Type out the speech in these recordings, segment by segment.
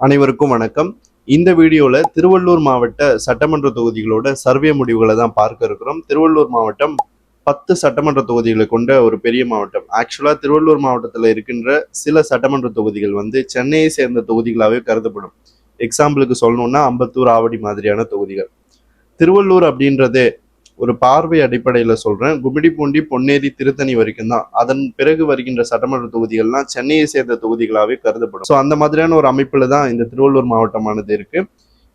அனைவருக்கும் வணக்கம். இந்த வீடியோவில் திருவள்ளூர் மாவட்ட சட்டமன்ற தொகுதிகளோட சர்வே முடிவுகளை தான் பார்க்க இருக்கிறோம். திருவள்ளூர் மாவட்டம் பத்து சட்டமன்ற தொகுதிகளை கொண்ட ஒரு பெரிய மாவட்டம். ஆக்சுவலாக திருவள்ளூர் மாவட்டத்தில் இருக்கின்ற சில சட்டமன்ற தொகுதிகள் வந்து சென்னையை சேர்ந்த தொகுதிகளாகவே கருதப்படும். எக்ஸாம்பிளுக்கு சொல்லணும்னா அம்பத்தூர் ஆவடி மாதிரியான தொகுதிகள். திருவள்ளூர் அப்படின்றதே ஒரு பார்வை அடிப்படையில் சொல்கிறேன் கும்மிடிப்பூண்டி பொன்னேரி திருத்தணி வரைக்கும் தான். அதன் பிறகு வருகின்ற சட்டமன்ற தொகுதிகள்லாம் சென்னையை சேர்ந்த தொகுதிகளாகவே கருதப்படும். ஸோ அந்த மாதிரியான ஒரு அமைப்பில் தான் இந்த திருவள்ளூர் மாவட்டமானது இருக்கு.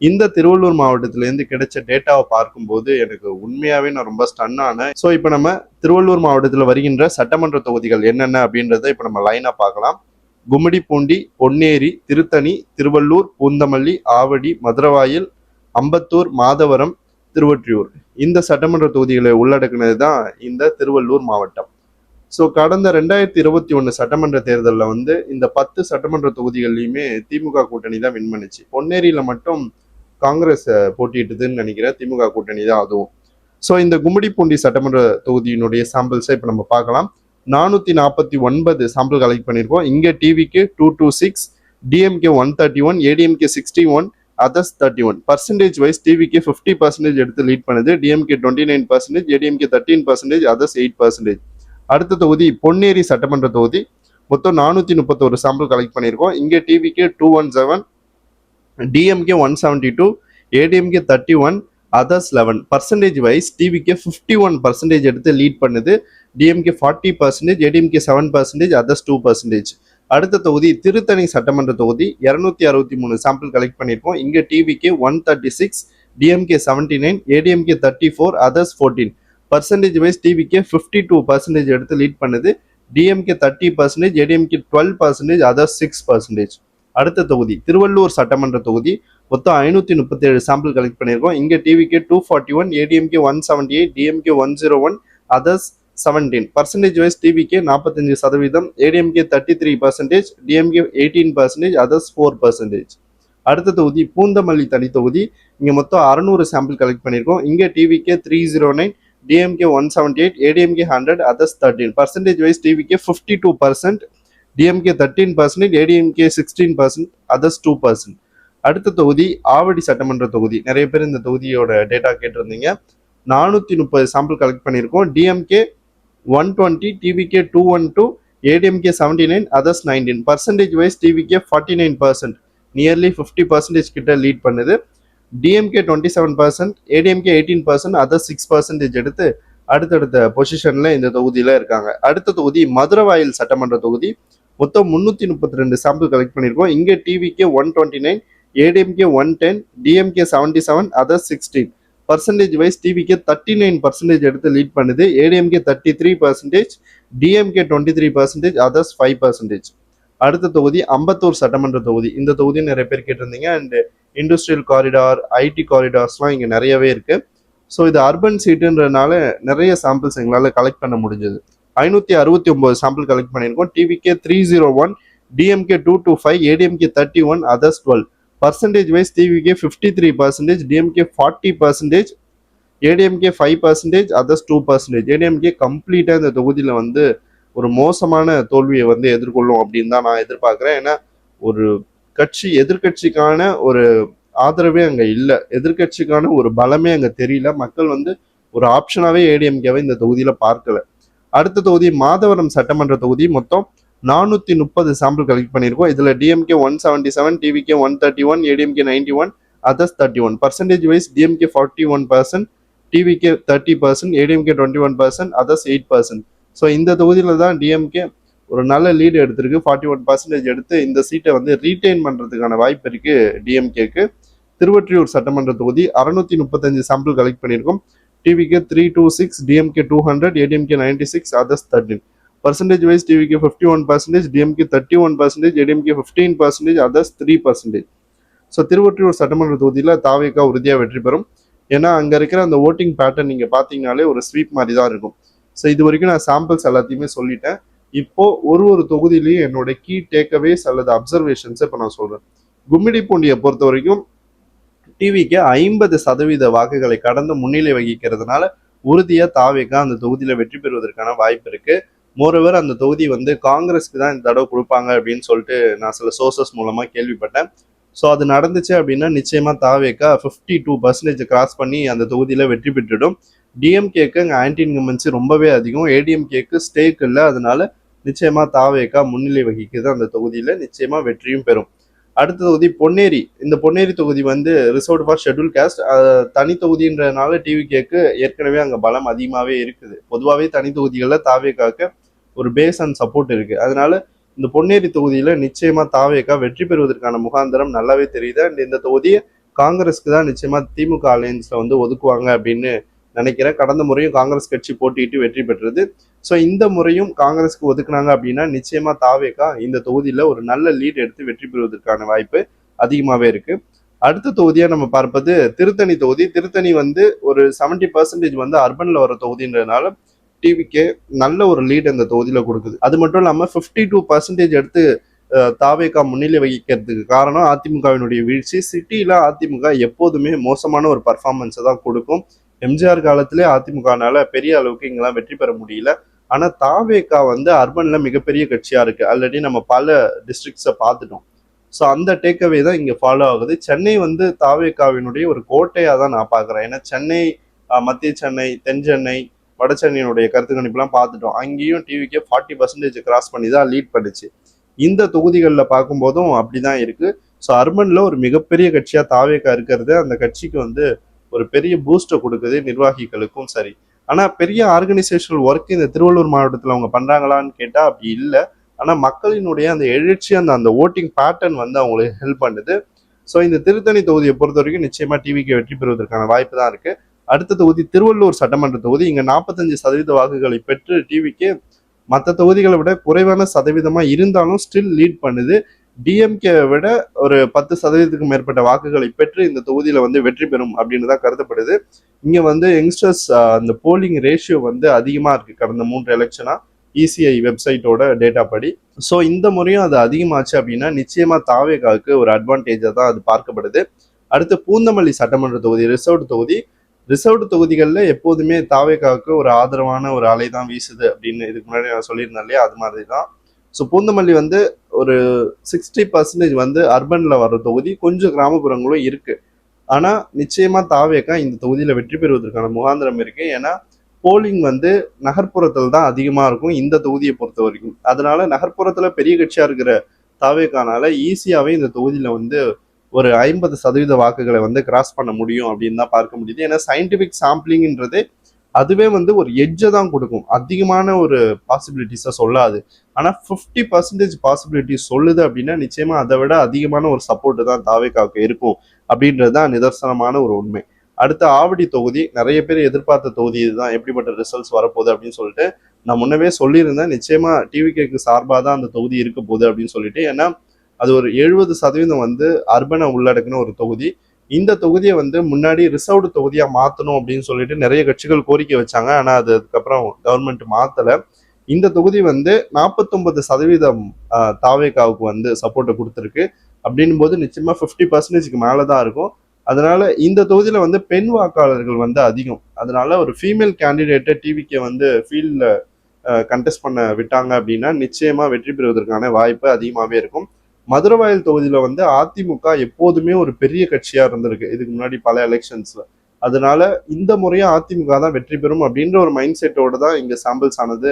இந்த திருவள்ளூர் மாவட்டத்திலேருந்து கிடைச்ச டேட்டாவை பார்க்கும்போது எனக்கு உண்மையாகவே நான் ரொம்ப ஸ்டன் ஆனேன். ஸோ இப்போ நம்ம திருவள்ளூர் மாவட்டத்தில் வருகின்ற சட்டமன்ற தொகுதிகள் என்னென்ன அப்படின்றத இப்போ நம்ம லைனாக பார்க்கலாம். கும்மிடிப்பூண்டி பொன்னேரி திருத்தணி திருவள்ளூர் பூந்தமல்லி ஆவடி மதுரவாயில் அம்பத்தூர் மாதவரம் திருவொற்றியூர். இந்த சட்டமன்ற தொகுதிகளை உள்ளடக்கினது தான் இந்த திருவள்ளூர் மாவட்டம். ஸோ கடந்த ரெண்டாயிரத்தி இருபத்தி ஒன்று சட்டமன்ற தேர்தலில் வந்து இந்த பத்து சட்டமன்ற தொகுதிகள்லையுமே திமுக கூட்டணி தான் வின் பண்ணுச்சு. பொன்னேரியில் மட்டும் காங்கிரஸ் போட்டியிட்டதுன்னு நினைக்கிறேன் திமுக கூட்டணி தான் அதுவும். ஸோ இந்த கும்மிடிப்பூண்டி சட்டமன்ற தொகுதியினுடைய சாம்பிள்ஸை இப்போ நம்ம பார்க்கலாம். நானூற்றி நாற்பத்தி ஒன்பது சாம்பிள் கலெக்ட் பண்ணியிருக்கோம். இங்கே டிவிக்கு two two six DMK one thirty one ADMK sixty one others thirty one percentage wise டிவிக்கு ஃபிஃப்டி பர்சன்டேஜ் எடுத்து லீட் பண்ணுது. DMK twenty nine percentage ADMK thirteen percentage others eight percentage அடுத்த தொகுதி பொன்னேரி சட்டமன்ற தொகுதி. மொத்தம் நானூற்றி முப்பத்தொரு சாம்பிள் கலெக்ட் பண்ணியிருக்கோம். இங்கே டிவிக்கு two one seven DMK one seventy two ADMK thirty one others eleven percentage wise டிவிக்கு ஃபிஃப்டி ஒன் பர்சன்டேஜ் எடுத்து லீட் பண்ணுது. DMK forty percentage ADMK seven percentage others two percentage அடுத்த தொகுதி திருத்தணி சட்டமன்ற தொகுதி. இரநூத்தி அறுபத்தி மூணு சாம்பிள் கலெக்ட் பண்ணியிருக்கோம். இங்கே டிவிக்கு one thirty six DMK seventy nine ADMK thirty four others fourteen percentage wise டிவிக்கு ஃபிஃப்டி டூ பர்சன்டேஜ் எடுத்து லீட் பண்ணுது. DMK thirty percentage ADMK twelve percentage others six percentage அடுத்த தொகுதி திருவள்ளூர் சட்டமன்ற தொகுதி. மொத்தம் ஐநூற்றி முப்பத்தேழு சாம்பிள் கலெக்ட் பண்ணியிருக்கோம். இங்கே டிவிக்கு two forty one ADMK one seventy eight DMK one zero one others seventeen percentage wise டிவிக்கு நாற்பத்தஞ்சு சதவீதம் ADMK thirty three percentage DMK eighteen percentage others four percentage அடுத்த தொகுதி பூந்தமல்லி தனி தொகுதி. இங்கே மொத்தம் அறநூறு சாம்பிள் கலெக்ட் பண்ணியிருக்கோம். இங்கே டிவிக்கே three zero nine DMK one seventy eight ADMK hundred others thirteen percentage wise டிவிக்கே fifty two percent DMK thirteen percentage ADMK sixteen percent others two percent அடுத்த தொகுதி ஆவடி சட்டமன்ற தொகுதி. நிறைய பேர் இந்த தொகுதியோட டேட்டா கேட்டிருந்தீங்க. நானூற்றி முப்பது சாம்பிள் கலெக்ட் பண்ணியிருக்கோம். DMK one twenty TVK two one two ADMK seventy nine others nineteen percentage wise TVK forty nine percent nearly fifty percentage கிட்ட லீட் பண்ணுது. DMK twenty seven percent ADMK eighteen percent other six percentage எடுத்து அடுத்தடுத்த பொசிஷனில் இந்த தொகுதியில் இருக்காங்க. அடுத்த தொகுதி மதுரவாயில் சட்டமன்ற தொகுதி. மொத்தம் முந்நூற்றி முப்பத்தி ரெண்டு சாம்பிள் கலெக்ட் பண்ணியிருக்கோம் இங்கே TVK one twenty nine ADMK one ten DMK seventy seven other sixteen percentage wise டிவிக்கு தேர்ட்டி நைன் பர்சன்டேஜ் எடுத்து லீட் பண்ணுது. ADMK thirty three percentage DMK twenty three percentage others five percentage அடுத்த தொகுதி அம்பத்தூர் சட்டமன்ற தொகுதி. இந்த தொகுதி நிறைய பேர் கேட்டிருந்தீங்க. அண்ட் இண்டஸ்ட்ரியல் காரிடார் ஐடி காரிடார்ஸ்லாம் இங்கே நிறையவே இருக்குது ஸோ இது அர்பன் சீட்டுன்றனால நிறைய சாம்பிள்ஸ் எங்களால் கலெக்ட் பண்ண முடிஞ்சது. ஐநூற்றி அறுபத்தி ஒம்பது சாம்பிள் கலெக்ட் பண்ணியிருக்கோம் TVK three zero one DMK two two five ADMK thirty one others twelve percentage wise TVK fifty three percentage DMK forty percentage ADMK five percentage others two percentage ADMK கம்ப்ளீட்டாக இந்த தொகுதியில் வந்து ஒரு மோசமான தோல்வியை வந்து எதிர்கொள்ளும் அப்படின்னு தான் நான் எதிர்பார்க்குறேன். ஏன்னா ஒரு கட்சி எதிர்கட்சிக்கான ஒரு ஆதரவே அங்கே இல்லை. எதிர்கட்சிக்கான ஒரு பலமே அங்கே தெரியல. மக்கள் வந்து ஒரு ஆப்ஷனாகவே ஏடிஎம்கேவை இந்த தொகுதியில் பார்க்கல. அடுத்த தொகுதி மாதவரம் சட்டமன்ற தொகுதி மொத்தம் நானூற்றி முப்பது சாம்பிள் கலெக்ட் பண்ணியிருக்கோம். இதில் DMK one seventy seven TVK one thirty one ADMK ninety one others thirty one percentage wise DMK forty one percent TVK thirty percent ADMK twenty one percent others eight percent so இந்த தொகுதியில் தான் DMK ஒரு நல்ல lead எடுத்திருக்கு. Forty one percentage எடுத்து இந்த சீட்டை வந்து ரீட்டைன் பண்ணுறதுக்கான வாய்ப்பு இருக்குது டிஎம்கேக்கு திருவற்றியூர் சட்டமன்ற தொகுதி அறுநூத்தி முப்பத்தஞ்சு சாம்பிள் கலெக்ட் பண்ணியிருக்கோம். TVK three two six DMK two hundred ADMK ninety six others thirteen percentage wise டிவிக்கு fifty one percentage DMK thirty one percentage ADMK fifteen percentage others three percentage so Tiruvottiyur சட்டமன்ற தொகுதியில் தாவேக்கா உறுதியாக வெற்றி பெறும். ஏன்னா அங்கே இருக்கிற அந்த ஓட்டிங் பேட்டர்ன் நீங்கள் பார்த்தீங்கனாலே ஒரு ஸ்வீப் மாதிரி தான் இருக்கும். ஸோ இது வரைக்கும் நான் சாம்பிள்ஸ் எல்லாத்தையுமே சொல்லிட்டேன். இப்போ ஒரு ஒரு தொகுதியிலையும் என்னோட கீ டேக்அவேஸ் அல்லது அப்சர்வேஷன்ஸை இப்போ நான் சொல்கிறேன் கும்மிடிப்பூண்டியை பொறுத்த வரைக்கும் டிவிக்கு ஐம்பது சதவீத வாக்குகளை கடந்து முன்னிலை வகிக்கிறதுனால உறுதியாக தாவேக்கா அந்த தொகுதியில் வெற்றி பெறுவதற்கான வாய்ப்பு இருக்குது மோரோவர் அந்த தொகுதி வந்து காங்கிரஸ்க்கு தான் இந்த தடவை கொடுப்பாங்க அப்படின்னு சொல்லிட்டு நான் சில சோர்சஸ் மூலமாக கேள்விப்பட்டேன். ஸோ அது நடந்துச்சு அப்படின்னா நிச்சயமாக தாவேக்கா ஃபிஃப்டி டூ பர்சன்டேஜ் கிராஸ் பண்ணி அந்த தொகுதியில் வெற்றி பெற்றுடும். டிஎம்கேக்கு அங்கே ஆன்டி இன்கம்பன்சி ரொம்பவே அதிகம். ஏடிஎம்கேக்கு ஸ்டேக் இல்லை. அதனால நிச்சயமாக தாவேக்கா முன்னிலை வகிக்குது அந்த தொகுதியில். நிச்சயமாக வெற்றியும் பெறும். அடுத்த தொகுதி பொன்னேரி. இந்த பொன்னேரி தொகுதி வந்து ரிசர்வ் ஃபார் ஷெட்யூல் காஸ்ட் தனி தொகுதின்றதுனால டிவிகேக்கு ஏற்கனவே அங்கே பலம் அதிகமாகவே இருக்குது. பொதுவாகவே தனி தொகுதிகளில் தாவேக்காக்கு ஒரு பேஸ் அண்ட் சப்போர்ட் இருக்கு. அதனால இந்த பொன்னேரி தொகுதியில நிச்சயமா தாவேக்கா வெற்றி பெறுவதற்கான முகாந்திரம் நல்லாவே தெரியுது. அண்ட் இந்த தொகுதியை காங்கிரஸ்க்கு தான் நிச்சயமா திமுக அலையன்ஸ்ல வந்து ஒதுக்குவாங்க அப்படின்னு நினைக்கிறேன். கடந்த முறையும் காங்கிரஸ் கட்சி போட்டியிட்டு வெற்றி பெற்றது. ஸோ இந்த முறையும் காங்கிரஸ்க்கு ஒதுக்குனாங்க அப்படின்னா நிச்சயமா தாவேக்கா இந்த தொகுதியில ஒரு நல்ல லீட் எடுத்து வெற்றி பெறுவதற்கான வாய்ப்பு அதிகமாகவே இருக்கு. அடுத்த தொகுதியா நம்ம பார்ப்பது திருத்தணி தொகுதி. திருத்தணி வந்து ஒரு செவன்டி பர்சன்டேஜ் வந்து அர்பன்ல வர தொகுதின்றதுனால டிவிக்கே நல்ல ஒரு லீட் அந்த தொகுதியில் கொடுக்குது. அது மட்டும் இல்லாமல் ஃபிஃப்டி டூ பர்சன்டேஜ் எடுத்து தாவேகா முன்னிலை வகிக்கிறதுக்கு காரணம் அதிமுகவினுடைய வீழ்ச்சி. சிட்டியில் அதிமுக எப்போதுமே மோசமான ஒரு பர்ஃபார்மன்ஸை தான் கொடுக்கும். எம்ஜிஆர் காலத்திலே அதிமுகனால பெரிய அளவுக்கு இங்கெல்லாம் வெற்றி பெற முடியல. ஆனால் தாவேகா வந்து அர்பனில் மிகப்பெரிய கட்சியாக இருக்குது ஆல்ரெடி நம்ம பல டிஸ்ட்ரிக்ட்ஸை பார்த்துட்டோம். ஸோ அந்த டேக்அவே தான் இங்கே ஃபாலோ ஆகுது. சென்னை வந்து தாவேகாவினுடைய ஒரு கோட்டையாக தான் நான் பார்க்குறேன். ஏன்னா சென்னை மத்திய சென்னை தென் சென்னை வடசென்னையினுடைய கருத்து கணிப்புலாம் பார்த்துட்டோம். அங்கேயும் டிவிக்கே ஃபார்ட்டி பர்சன்டேஜ் கிராஸ் பண்ணி தான் லீட் பண்ணுச்சு. இந்த தொகுதிகளில் பார்க்கும்போதும் அப்படி தான் இருக்குது ஸோ அர்பனில் ஒரு மிகப்பெரிய கட்சியாக தாவேக்கா இருக்கிறது அந்த கட்சிக்கு வந்து ஒரு பெரிய பூஸ்டை கொடுக்குது நிர்வாகிகளுக்கும் சரி. ஆனால் பெரிய ஆர்கனைசேஷனல் ஒர்க் இந்த திருவள்ளூர் மாவட்டத்தில் அவங்க பண்ணுறாங்களான்னு கேட்டால் அப்படி இல்லை. ஆனால் மக்களினுடைய அந்த எழுச்சி அந்த அந்த ஓட்டிங் பேட்டர்ன் வந்து அவங்களுக்கு ஹெல்ப் பண்ணுது. ஸோ இந்த திருத்தணி தொகுதியை பொறுத்த வரைக்கும் நிச்சயமாக டிவிக்கு வெற்றி பெறுவதற்கான வாய்ப்பு தான் இருக்குது அடுத்த தொகுதி திருவள்ளூர் சட்டமன்ற தொகுதி. இங்க நாற்பத்தஞ்சு சதவீத வாக்குகளை பெற்று டிவிக்கு மற்ற தொகுதிகளை விட குறைவான சதவீதமா இருந்தாலும் ஸ்டில் லீட் பண்ணுது. டிஎம்கே விட ஒரு பத்து சதவீதத்துக்கு மேற்பட்ட வாக்குகளை பெற்று இந்த தொகுதியில வந்து வெற்றி பெறும் அப்படின்னு தான் கருதப்படுது. இங்க வந்து யங்ஸ்டர்ஸ் அந்த போலிங் ரேஷியோ வந்து அதிகமா இருக்கு. கடந்த மூன்று எலெக்ஷனா இசிஐ வெப்சைட்டோட டேட்டா படி. ஸோ இந்த முறையும் அது அதிகமாச்சு அப்படின்னா நிச்சயமா தாவேகாவுக்கு ஒரு அட்வான்டேஜா தான் அது பார்க்கப்படுது. அடுத்து பூந்தமல்லி சட்டமன்ற தொகுதி ரிசர்வ் தொகுதி. ரிசர்வ்டு தொகுதிகளில் எப்போதுமே தாவேக்காவுக்கு ஒரு ஆதரவான ஒரு அலை தான் வீசுது அப்படின்னு இதுக்கு முன்னாடி நான் சொல்லியிருந்தேன் இல்லையா? அது மாதிரி தான் ஸோ பூந்தமல்லி வந்து ஒரு சிக்ஸ்டி பர்சன்டேஜ் வந்து அர்பனில் வர தொகுதி கொஞ்சம் கிராமப்புறங்களும் இருக்குது ஆனால் நிச்சயமாக தாவேக்கா இந்த தொகுதியில் வெற்றி பெறுவதற்கான முகாந்திரம் இருக்குது ஏன்னா போலிங் வந்து நகர்ப்புறத்தில் தான் அதிகமாக இருக்கும் இந்த தொகுதியை பொறுத்த வரைக்கும். அதனால நகர்ப்புறத்தில் பெரிய கட்சியாக இருக்கிற தாவேக்கானால ஈஸியாகவே இந்த தொகுதியில் வந்து ஒரு ஐம்பது சதவீத வாக்குகளை வந்து கிராஸ் பண்ண முடியும் அப்படின்னு தான் பார்க்க முடியுது. ஏன்னா சயின்டிபிக் சாம்பிளிங்ன்றது அதுவே வந்து ஒரு எட்ஜை தான் கொடுக்கும். அதிகமான ஒரு பாசிபிலிட்டிஸை சொல்லாது. ஆனால் ஃபிஃப்டி பர்சன்டேஜ் பாசிபிலிட்டி சொல்லுது அப்படின்னா நிச்சயமாக அதை விட அதிகமான ஒரு சப்போர்ட்டு தான் தாவேக்காவுக்கு இருக்கும் அப்படின்றது தான் நிதர்சனமான ஒரு உண்மை. அடுத்த ஆவடி தொகுதி. நிறைய பேர் எதிர்பார்த்த தொகுதி இதுதான். எப்படிப்பட்ட ரிசல்ட்ஸ் வரப்போகுது அப்படின்னு சொல்லிட்டு நான் முன்னவே சொல்லியிருந்தேன். நிச்சயமாக டிவிகேக்கு சார்பாக தான் அந்த தொகுதி இருக்க போகுது அப்படின்னு சொல்லிட்டு. ஏன்னா அது ஒரு எழுபது சதவீதம் வந்து அர்பனை உள்ளடக்கின ஒரு தொகுதி. இந்த தொகுதியை வந்து முன்னாடி ரிசர்வ்டு தொகுதியாக மாற்றணும் அப்படின்னு சொல்லிட்டு நிறைய கட்சிகள் கோரிக்கை வச்சாங்க. ஆனால் அது அதுக்கப்புறம் கவர்மெண்ட் மாற்றலை இந்த தொகுதி வந்து நாற்பத்தொன்பது சதவீதம் தாவேகாவுக்கு வந்து சப்போர்ட்டை கொடுத்துருக்கு. அப்படின் போது நிச்சயமாக ஃபிஃப்டி பர்சன்டேஜ்க்கு மேலே தான் இருக்கும். அதனால இந்த தொகுதியில் வந்து பெண் வாக்காளர்கள் வந்து அதிகம். அதனால ஒரு ஃபீமேல் கேண்டிடேட்டை டிவிக்கு வந்து ஃபீல்டில் கண்டெஸ்ட் பண்ண விட்டாங்க அப்படின்னா நிச்சயமாக வெற்றி பெறுவதற்கான வாய்ப்பு அதிகமாகவே இருக்கும். மதுரவாயல் தொகுதியில் வந்து அதிமுக எப்போதுமே ஒரு பெரிய கட்சியாக இருந்திருக்கு. இதுக்கு முன்னாடி பல எலெக்ஷன்ஸில் அதனால இந்த முறையும் அதிமுக தான் வெற்றி பெறும் அப்படின்ற ஒரு மைண்ட் செட்டோட தான் இங்கே சாம்பிள்ஸ் ஆனது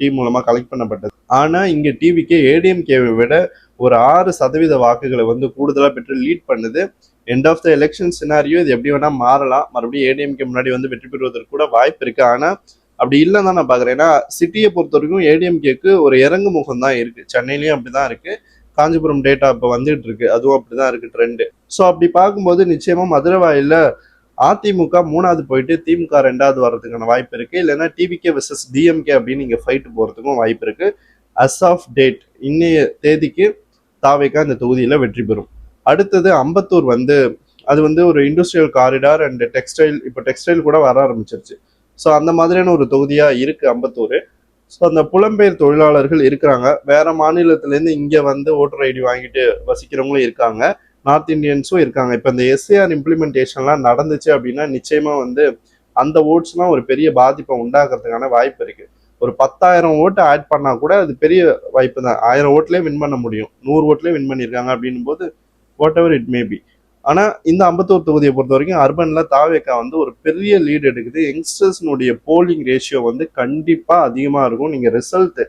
டி மூலமாக கலெக்ட் பண்ணப்பட்டது. ஆனால் இங்கே டிவிக்கு ஏடிஎம்கேவை விட ஒரு ஆறு சதவீத வாக்குகளை வந்து கூடுதலாக பெற்று லீட் பண்ணுது. End of the election scenario இது எப்படி வேணால் மாறலாம். மறுபடியும் ஏடிஎம்கே முன்னாடி வந்து வெற்றி பெறுவதற்கு கூட வாய்ப்பு இருக்குது ஆனால் அப்படி இல்லைன்னு தான் நான் பார்க்குறேன் ஏன்னா சிட்டியை பொறுத்த வரைக்கும் ஏடிஎம்கேக்கு ஒரு இறங்கு முகம் தான் சென்னையிலேயும் அப்படி தான் இருக்குது காஞ்சிபுரம் டேட்டா இப்போ வந்துட்டு இருக்கு அதுவும் அப்படிதான் இருக்கு ட்ரெண்டு ஸோ அப்படி பார்க்கும்போது நிச்சயமா மதுரவாயில அதிமுக மூணாவது போயிட்டு திமுக ரெண்டாவது வர்றதுக்கான வாய்ப்பு இருக்கு. இல்லைன்னா டிவிகே விசஸ் டிஎம்கே அப்படின்னு நீங்க ஃபைட் போறதுக்கும் வாய்ப்பு இருக்கு. அஸ் ஆஃப் டேட் இன்னைய தேதிக்கு தாவேக்கா இந்த தொகுதியில வெற்றி பெறும். அடுத்தது அம்பத்தூர் வந்து அது வந்து ஒரு இண்டஸ்ட்ரியல் காரிடார் அண்ட் டெக்ஸ்டைல் இப்போ டெக்ஸ்டைல் கூட வர ஆரம்பிச்சிருச்சு. ஸோ அந்த மாதிரியான ஒரு தொகுதியா இருக்கு அம்பத்தூர். ஸோ அந்த புலம்பெயர் தொழிலாளர்கள் இருக்கிறாங்க. வேற மாநிலத்திலேருந்து இங்கே வந்து ஓட்டர் ஐடி வாங்கிட்டு வசிக்கிறவங்களும் இருக்காங்க. நார்த் இந்தியன்ஸும் இருக்காங்க. இப்போ இந்த எஸ்ஏஆர் இம்ப்ளிமெண்டேஷன்லாம் நடந்துச்சு அப்படின்னா நிச்சயமாக வந்து அந்த ஓட்ஸ்லாம் ஒரு பெரிய பாதிப்பை உண்டாக்குறதுக்கான வாய்ப்பு இருக்கு. ஒரு பத்தாயிரம் ஓட்டு ஆட் பண்ணால் கூட அது பெரிய வாய்ப்பு தான். ஆயிரம் ஓட்லேயே வின் பண்ண முடியும். நூறு ஓட்லேயே வின் பண்ணியிருக்காங்க அப்படின்னும் போது வாட் எவர் இட் மே ஆனால் ஆனா இந்த அம்பத்தூர் தொகுதியை பொறுத்த வரைக்கும் அர்பன்ல தாவேக்கா வந்து ஒரு பெரிய லீடு எடுக்குது. யங்ஸ்டர்ஸ்னுடைய போலிங் ரேஷியோ வந்து கண்டிப்பா அதிகமா இருக்கும். நீங்க ரிசல்ட்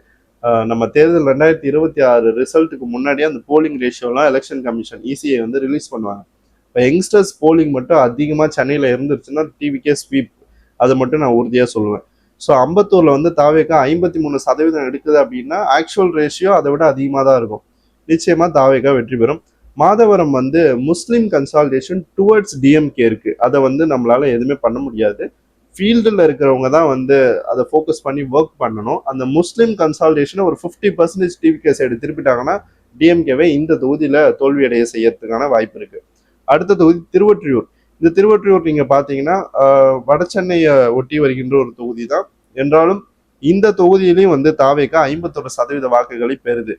நம்ம தேர்தல் ரெண்டாயிரத்தி இருபத்தி ஆறு ரிசல்ட்டுக்கு முன்னாடியே அந்த போலிங் ரேஷியோலாம் எலெக்ஷன் கமிஷன் இசிஐ வந்து ரிலீஸ் பண்ணுவாங்க. இப்போ யங்ஸ்டர்ஸ் போலிங் மட்டும் அதிகமாக சென்னையில் இருந்துருச்சுன்னா டிவிக்கே ஸ்வீப் அதை மட்டும் நான் உறுதியாக சொல்லுவேன். ஸோ அம்பத்தூரில் வந்து தாவேக்கா ஐம்பத்தி மூணு சதவீதம் எடுக்குது அப்படின்னா ஆக்சுவல் ரேஷியோ அதை விட அதிகமாக தான் இருக்கும். நிச்சயமாக தாவேக்கா வெற்றி பெறும். மாதவரம் வந்து முஸ்லீம் கன்சால்டேஷன் டுவர்ட்ஸ் டிஎம்கே இருக்கு. அதை வந்து நம்மளால எதுவுமே பண்ண முடியாது. ஃபீல்டில் இருக்கிறவங்க தான் வந்து அதை ஃபோக்கஸ் பண்ணி ஒர்க் பண்ணணும். அந்த முஸ்லீம் கன்சால்டேஷனை ஒரு ஃபிஃப்டி பர்சன்டேஜ் டிவிகே சைடு திருப்பிட்டாங்கன்னா டிஎம்கேவை இந்த தொகுதியில் தோல்வியடைய செய்யறதுக்கான வாய்ப்பு இருக்கு. அடுத்த தொகுதி திருவொற்றியூர். இந்த திருவொற்றியூர் நீங்கள் பார்த்தீங்கன்னா வட சென்னையை ஒட்டி வருகின்ற ஒரு தொகுதி தான். என்றாலும் இந்த தொகுதியிலையும் வந்து தாவேக்கா ஐம்பத்தொரு சதவீத வாக்குகளை பெறுது.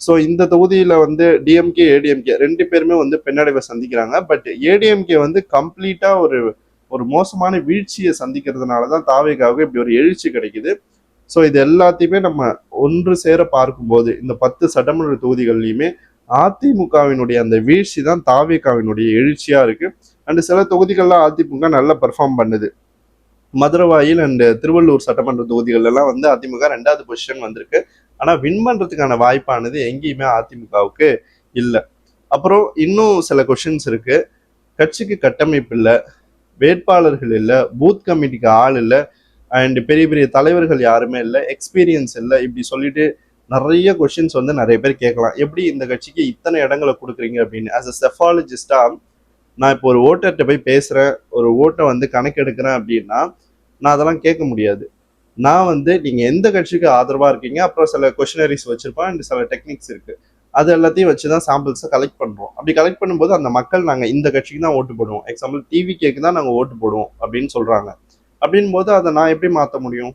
ஸோ இந்த தொகுதியில் வந்து டிஎம்கே ஏடிஎம்கே ரெண்டு பேருமே வந்து பின்னடைவை சந்திக்கிறாங்க. பட் ஏடிஎம்கே வந்து கம்ப்ளீட்டாக ஒரு ஒரு மோசமான வீழ்ச்சியை சந்திக்கிறதுனால தான் தாவேகாவுக்கு இப்படி ஒரு எழுச்சி கிடைக்குது. ஸோ இது எல்லாத்தையுமே நம்ம ஒன்று சேர பார்க்கும்போது இந்த பத்து சட்டமன்ற தொகுதிகள்லையுமே அதிமுகவினுடைய அந்த வீழ்ச்சி தான் தாவேக்காவினுடைய எழுச்சியாக இருக்குது அண்டு சில தொகுதிகள்ல அதிமுக நல்லா பெர்ஃபார்ம் பண்ணுது. மதுரவாயில் அண்ட் திருவள்ளூர் சட்டமன்ற தொகுதிகளெல்லாம் வந்து அதிமுக ரெண்டாவது பொசிஷன் வந்திருக்கு. ஆனா வின் பண்றதுக்கான வாய்ப்பானது எங்கேயுமே அதிமுகவுக்கு இல்லை. அப்புறம் இன்னும் சில கொஷின்ஸ் இருக்கு. கட்சிக்கு கட்டமைப்பு இல்லை வேட்பாளர்கள் இல்லை பூத் கமிட்டிக்கு ஆள் இல்லை அண்ட் பெரிய பெரிய தலைவர்கள் யாருமே இல்லை எக்ஸ்பீரியன்ஸ் இல்லை இப்படி சொல்லிட்டு நிறைய கொஷின்ஸ் வந்து நிறைய பேர் கேட்கலாம். எப்படி இந்த கட்சிக்கு இத்தனை இடங்களை கொடுக்குறீங்க அப்படின்னு? ஆஸ் அ செஃபாலஜிஸ்டா நான் இப்போ ஒரு ஓட்டர்கிட்ட போய் பேசுறேன். ஒரு ஓட்டை வந்து கணக்கெடுக்கிறேன் அப்படின்னா நான் அதெல்லாம் கேட்க முடியாது. நான் வந்து நீங்கள் எந்த கட்சிக்கு ஆதரவாக இருக்கீங்க அப்புறம் சில கொஷினரிஸ் வச்சுருப்போம் அண்ட் சில டெக்னிக்ஸ் இருக்குது அது எல்லாத்தையும் வச்சு தான் சாம்பிள்ஸை கலெக்ட் பண்ணுறோம் அப்படி கலெக்ட் பண்ணும்போது அந்த மக்கள் நாங்கள் இந்த கட்சிக்கு தான் ஓட்டு போடுவோம். எக்ஸாம்பிள் டிவி கேக்கு தான் நாங்கள் ஓட்டு போடுவோம் அப்படின்னு சொல்கிறாங்க அப்படின் போது அதை நான் எப்படி மாற்ற முடியும்?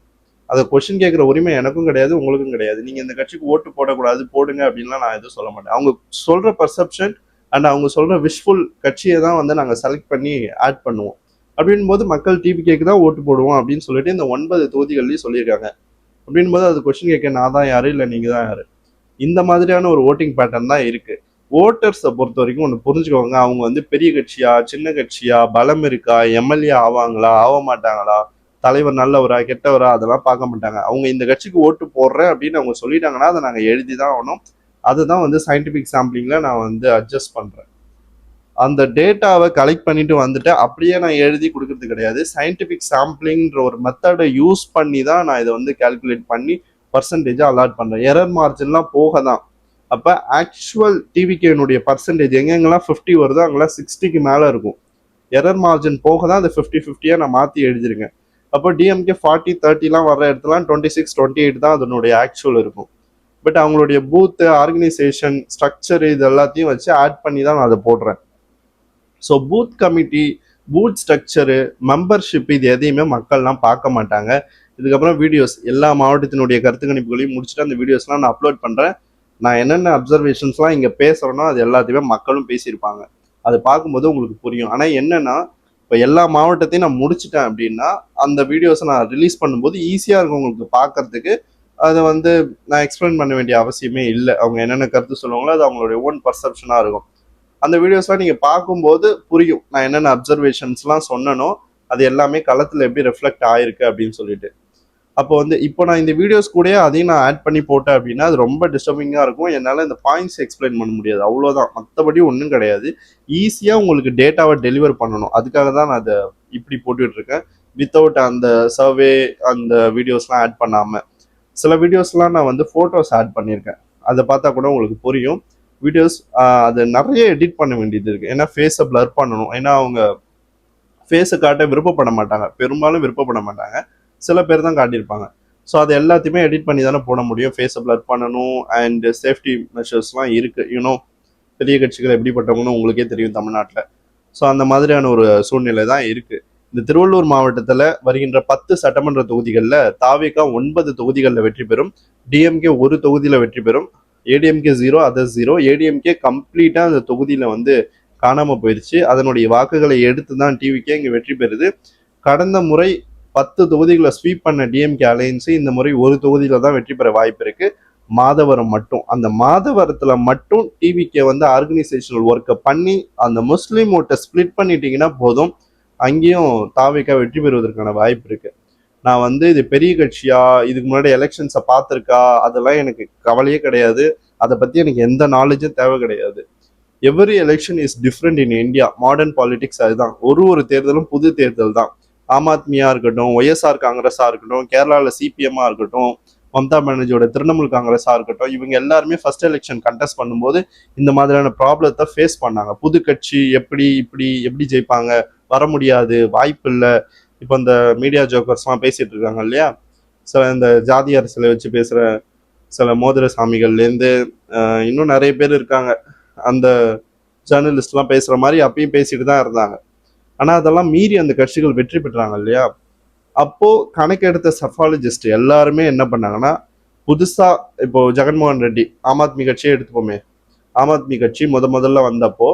அதை கொஷின் கேட்குற உரிமை எனக்கும் கிடையாது உங்களுக்கும் கிடையாது. நீங்கள் இந்த கட்சிக்கு ஓட்டு போடக்கூடாது போடுங்க அப்படின்லாம் நான் எதுவும் சொல்ல மாட்டேன். அவங்க சொல்கிற பர்செப்ஷன் அண்ட் அவங்க சொல்கிற விஷ்ஃபுல் கட்சியை தான் வந்து நாங்கள் செலக்ட் பண்ணி ஆட் பண்ணுவோம். அப்படின் போது மக்கள் டிவிகேக்கு தான் ஓட்டு போடுவோம் அப்படின்னு சொல்லிட்டு இந்த ஒன்பது தொகுதிகள்லையும் சொல்லியிருக்காங்க. அப்படின் போது அது கொஸ்டின் கேட்க நான் தான் யாரு? இல்லை நீங்கள் தான் யாரு? இந்த மாதிரியான ஒரு ஓட்டிங் பேட்டர்ன் தான் இருக்கு. ஓட்டர்ஸை பொறுத்த வரைக்கும் ஒன்று புரிஞ்சுக்கோங்க. அவங்க வந்து பெரிய கட்சியா சின்ன கட்சியா பலம் இருக்கா எம்எல்ஏ ஆவாங்களா ஆக மாட்டாங்களா தலைவர் நல்லவரா கெட்டவரா அதெல்லாம் பார்க்க மாட்டாங்க. அவங்க இந்த கட்சிக்கு ஓட்டு போடுறேன் அப்படின்னு அவங்க சொல்லிட்டாங்கன்னா அதை நாங்கள் எழுதி தான் ஆகணும். அதுதான் வந்து சயின்டிஃபிக் சாம்பிளிங்கில் நான் வந்து அட்ஜஸ்ட் பண்ணுறேன் அந்த டேட்டாவை கலெக்ட் பண்ணிட்டு வந்துட்டு அப்படியே நான் எழுதி கொடுக்கறது கிடையாது. சயின்டிஃபிக் சாம்பிளிங்கிற ஒரு மெத்தடை யூஸ் பண்ணி தான் நான் இதை வந்து கால்குலேட் பண்ணி பர்சன்டேஜாக அலாட் பண்ணுறேன் எரர் மார்ஜின்லாம் போக தான். அப்போ ஆக்சுவல் டிவிகேனுடைய பர்சன்டேஜ் எங்கெங்கெல்லாம் ஃபிஃப்டி வருதோ அங்கெல்லாம் சிக்ஸ்டிக்கு மேலே இருக்கும். எரர் மார்ஜின் போக தான் அந்த ஃபிஃப்டி ஃபிஃப்டியாக நான் மாற்றி எழுதிருக்கேன். அப்போ டிஎம்கே ஃபார்ட்டி தேர்ட்டிலாம் வர இடத்துலாம் டுவெண்ட்டி சிக்ஸ் டுவெண்ட்டி எயிட் தான் அதனுடைய ஆக்சுவல் இருக்கும். பட் அவங்களுடைய பூத்து ஆர்கனைசேஷன் ஸ்ட்ரக்சர் இது எல்லாத்தையும் வச்சு ஆட் பண்ணி தான் நான் அதை போடுறேன். So booth committee booth structure membership இது எதையுமே மக்கள்லாம் பார்க்க மாட்டாங்க. இதுக்கப்புறம் வீடியோஸ் எல்லா மாவட்டத்தினுடைய கருத்து கணிப்புகளையும் முடிச்சுட்டு அந்த வீடியோஸ்லாம் நான் அப்லோட் பண்ணுறேன் நான் என்னென்ன அப்சர்வேஷன்ஸ்லாம் இங்கே பேசுகிறேனோ அது எல்லாத்தையுமே மக்களும் பேசியிருப்பாங்க. அது பார்க்கும்போது உங்களுக்கு புரியும். ஆனால் என்னென்னா இப்போ எல்லா மாவட்டத்தையும் நான் முடிச்சிட்டேன் அப்படின்னா அந்த வீடியோஸை நான் ரிலீஸ் பண்ணும்போது ஈஸியாக இருக்கும் உங்களுக்கு பார்க்கறதுக்கு அதை வந்து நான் எக்ஸ்பிளைன் பண்ண வேண்டிய அவசியமே இல்லை. அவங்க என்னென்ன கருத்து சொல்லுவாங்களோ அது அவங்களுடைய ஓன் பர்செப்ஷனாக இருக்கும். அந்த வீடியோஸ்லாம் நீங்கள் பார்க்கும்போது புரியும். நான் என்னென்ன அப்சர்வேஷன்ஸ்லாம் சொன்னனோ அது எல்லாமே களத்தில் எப்படி ரெஃப்ளெக்ட் ஆயிருக்கு அப்படின்னு சொல்லிட்டு. அப்போ வந்து இப்போ நான் இந்த வீடியோஸ் கூடயே அதையும் நான் ஆட் பண்ணி போட்டேன் அப்படின்னா அது ரொம்ப டிஸ்டர்பிங்காக இருக்கும். என்னால் இந்த பாயிண்ட்ஸ் எக்ஸ்பிளைன் பண்ண முடியாது. அவ்வளோதான் மற்றபடி ஒன்றும் கிடையாது. ஈஸியாக உங்களுக்கு டேட்டாவை டெலிவர் பண்ணணும். அதுக்காக தான் நான் அதை இப்படி போட்டுட்டு இருக்கேன். வித்தவுட் அந்த சர்வே அந்த வீடியோஸ்லாம் ஆட் பண்ணாமல் சில வீடியோஸ்லாம் நான் வந்து ஃபோட்டோஸ் ஆட் பண்ணியிருக்கேன். அதை பார்த்தா கூட உங்களுக்கு புரியும். வீடியோஸ் அது நிறைய எடிட் பண்ண வேண்டியது இருக்குது ஏன்னா ஃபேஸை ப்ளர் பண்ணணும். ஏன்னா அவங்க ஃபேஸை காட்ட விருப்பப்பட மாட்டாங்க. பெரும்பாலும் விருப்பப்பட மாட்டாங்க. சில பேர் தான் காட்டியிருப்பாங்க. ஸோ அது எல்லாத்தையுமே எடிட் பண்ணி தானே போட முடியும். ஃபேஸை ப்ளர் பண்ணணும். அண்ட் சேஃப்டி மெஷர்ஸ்லாம் இருக்குது யூனோ பெரிய கட்சிகள் எப்படிப்பட்டவங்கன்னு உங்களுக்கே தெரியும் தமிழ்நாட்டில். ஸோ அந்த மாதிரியான ஒரு சூழ்நிலை தான் இருக்குது இந்த திருவள்ளூர் மாவட்டத்தில் வருகின்ற பத்து சட்டமன்ற தொகுதிகளில் தாவேகா ஒன்பது தொகுதிகளில் வெற்றி பெறும். டிஎம்கே ஒரு தொகுதியில் வெற்றி பெறும். ADMK zero other zero ADMK கம்ப்ளீட்டாக அந்த தொகுதியில் வந்து காணாமல் போயிடுச்சு அதனுடைய வாக்குகளை எடுத்து தான் டிவிக்கே இங்கே வெற்றி பெறுது. கடந்த முறை பத்து தொகுதிகளை ஸ்வீப் பண்ண டிஎம்கே அலையன்ஸு இந்த முறை ஒரு தொகுதியில் தான் வெற்றி பெற வாய்ப்பு இருக்குது மாதவரம் மட்டும். அந்த மாதவரத்தில் மட்டும் டிவிக்கே வந்து ஆர்கனைசேஷனல் ஒர்க்கை பண்ணி அந்த முஸ்லீம் ஓட்டை ஸ்ப்ளிட் பண்ணிட்டீங்கன்னா போதும். அங்கேயும் தாவிக்கா வெற்றி பெறுவதற்கான வாய்ப்பு இருக்குது நான் வந்து இது பெரிய கட்சியா இதுக்கு முன்னாடி எலெக்ஷன்ஸை பார்த்துருக்கா அதெல்லாம் எனக்கு கவலையே கிடையாது. அதை பற்றி எனக்கு எந்த நாலேஜும் தேவை கிடையாது. Every election is different in India modern politics அதுதான். ஒரு ஒரு தேர்தலும் புது தேர்தல் தான். ஆம் ஆத்மியா இருக்கட்டும் ஒய்எஸ்ஆர் காங்கிரஸாக இருக்கட்டும் கேரளாவில் சிபிஎம்மாக இருக்கட்டும் மம்தா பானர்ஜியோட திரிணாமுல் காங்கிரஸாக இருக்கட்டும் இவங்க எல்லாருமே ஃபர்ஸ்ட் எலெக்ஷன் கண்டெஸ்ட் பண்ணும்போது இந்த மாதிரியான ப்ராப்ளத்தை ஃபேஸ் பண்ணாங்க. புது கட்சி எப்படி இப்படி எப்படி ஜெயிப்பாங்க? வர முடியாது வாய்ப்பு இல்லை. இப்போ இந்த மீடியா ஜோக்கர்ஸ்லாம் பேசிட்டு இருக்காங்க இல்லையா? சில இந்த ஜாதி அரசியலை வச்சு பேசுகிற சில மோதிர சாமிகள்லேருந்து இன்னும் நிறைய பேர் இருக்காங்க. அந்த ஜேர்னலிஸ்ட்லாம் பேசுகிற மாதிரி அப்பயும் பேசிட்டு தான் இருந்தாங்க. ஆனால் அதெல்லாம் மீறி அந்த கட்சிகள் வெற்றி பெற்றாங்க இல்லையா? அப்போது கணக்கெடுத்த சஃபாலஜிஸ்ட் எல்லாருமே என்ன பண்ணாங்கன்னா புதுசாக இப்போ ஜெகன்மோகன் ரெட்டி ஆம் ஆத்மி கட்சியே எடுத்துப்போமே. ஆம் ஆத்மி கட்சி முத முதல்ல வந்தப்போ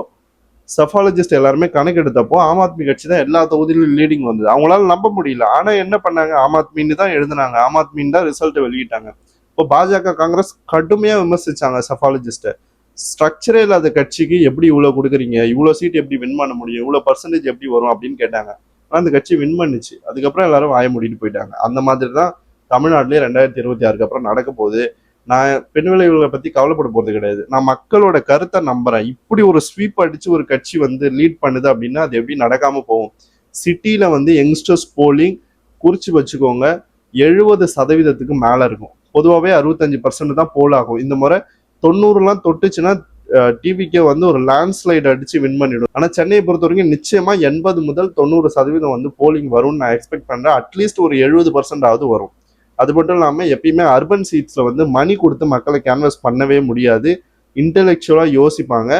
சஃபாலஜிஸ்ட் எல்லாருமே கணக்கெடுத்தப்போ ஆம் ஆத்மி கட்சி தான் எல்லா தொகுதியிலும் லீடிங் வந்தது. அவங்களால நம்ப முடியல. ஆனா என்ன பண்ணாங்க? ஆம் ஆத்மின்னு தான் எழுதுனாங்க. ஆம் ஆத்மின்னு தான் ரிசல்ட் வெளியிட்டாங்க. இப்போ பாஜக காங்கிரஸ் கடுமையா விமர்சிச்சாங்க சஃபாலஜிஸ்ட ஸ்ட்ரக்சரே இல்லாத கட்சிக்கு எப்படி இவ்வளவு கொடுக்குறீங்க? இவ்வளவு சீட் எப்படி வின் பண்ண முடியும்? இவ்வளவு பர்சன்டேஜ் எப்படி வரும் அப்படின்னு கேட்டாங்க. ஆனா அந்த கட்சி வின் பண்ணுச்சு. அதுக்கப்புறம் எல்லாரும் வாய மூடிட்டு போயிட்டாங்க. அந்த மாதிரி தான் தமிழ்நாட்டிலேயே ரெண்டாயிரத்தி இருபத்தி ஆறுக்கு அப்புறம் நடக்க போகுது. நான் பெண் விளைவுகளை பத்தி கவலைப்பட போறது கிடையாது. நான் மக்களோட கருத்தை நம்புறேன். இப்படி ஒரு ஸ்வீப் அடிச்சு ஒரு கட்சி வந்து லீட் பண்ணுது அப்படின்னா அது எப்படி நடக்காம போகும்? சிட்டியில் வந்து யங்ஸ்டர்ஸ் போலிங் குறிச்சு வச்சுக்கோங்க. எழுபது சதவீதத்துக்கு மேல இருக்கும். பொதுவாகவே அறுபத்தஞ்சு பர்சன்ட் தான் போல் ஆகும். இந்த முறை தொண்ணூறுலாம் தொட்டுச்சுன்னா டிவிக்கே வந்து ஒரு லேண்ட்ஸ்லைட் அடிச்சு வின் பண்ணிடும். ஆனால் சென்னையை பொறுத்த வரைக்கும் நிச்சயமா எண்பது முதல் தொண்ணூறு சதவீதம் வந்து போலிங் வரும்னு நான் எக்ஸ்பெக்ட் பண்றேன். அட்லீஸ்ட் ஒரு எழுபது பர்சன்ட் ஆகுது வரும். அது மட்டும் இல்லாமல் எப்பயுமே அர்பன் சீட்ஸில் வந்து மணி கொடுத்து மக்களை கேன்வஸ் பண்ணவே முடியாது. இன்டெலெக்சுவலாக யோசிப்பாங்க.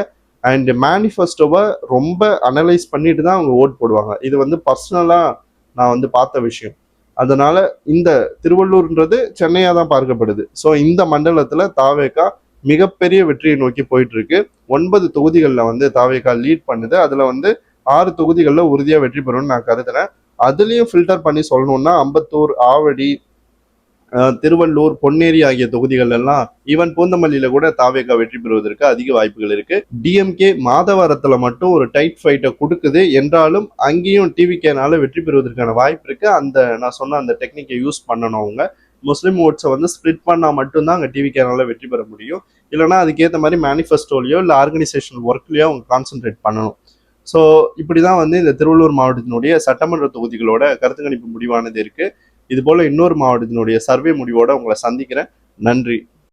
அண்ட் மேனிஃபெஸ்டோவை ரொம்ப அனலைஸ் பண்ணிட்டு தான் அவங்க ஓட் போடுவாங்க. இது வந்து பர்சனலாக நான் வந்து பார்த்த விஷயம். அதனால இந்த திருவள்ளூர்ன்றது சென்னையாக தான் பார்க்கப்படுது. ஸோ இந்த மண்டலத்தில் தாவேக்கா மிகப்பெரிய வெற்றியை நோக்கி போயிட்டு இருக்கு ஒன்பது தொகுதிகளில் வந்து தாவேக்கா லீட் பண்ணுது. அதில் வந்து ஆறு தொகுதிகளில் உறுதியாக வெற்றி பெறும்னு நான் கருதுறேன். அதுலேயும் ஃபில்டர் பண்ணி சொல்லணும்னா அம்பத்தூர் ஆவடி திருவள்ளூர் பொன்னேரி ஆகிய தொகுதிகள் எல்லாம் ஈவன் பூந்தமல்லியில கூட தாவேக்கா வெற்றி பெறுவதற்கு அதிக வாய்ப்புகள் இருக்கு. டிஎம்கே மாதவரத்துல மட்டும் ஒரு டைட் ஃபைட்டை கொடுக்குது. என்றாலும் அங்கேயும் டிவிகேனால வெற்றி பெறுவதற்கான வாய்ப்பு இருக்கு. அந்த நான் சொன்ன அந்த டெக்னிக்கை யூஸ் பண்ணணும் அவங்க. முஸ்லீம் ஓட்ஸை வந்து ஸ்ப்ளிட் பண்ணால் மட்டும்தான் அங்கே டிவிகேனால வெற்றி பெற முடியும். இல்லைனா அதுக்கேற்ற மாதிரி மேனிஃபெஸ்டோலையோ இல்லை ஆர்கனைசேஷன் ஒர்க்லையோ அவங்க கான்சென்ட்ரேட் பண்ணணும். ஸோ இப்படி தான் வந்து இந்த திருவள்ளூர் மாவட்டத்தினுடைய சட்டமன்ற தொகுதிகளோட கருத்து கணிப்பு முடிவானது இருக்குது இது போல இன்னொரு மாவட்டத்தினுடைய சர்வே முடிவோட உங்களை சந்திக்கிறேன். நன்றி.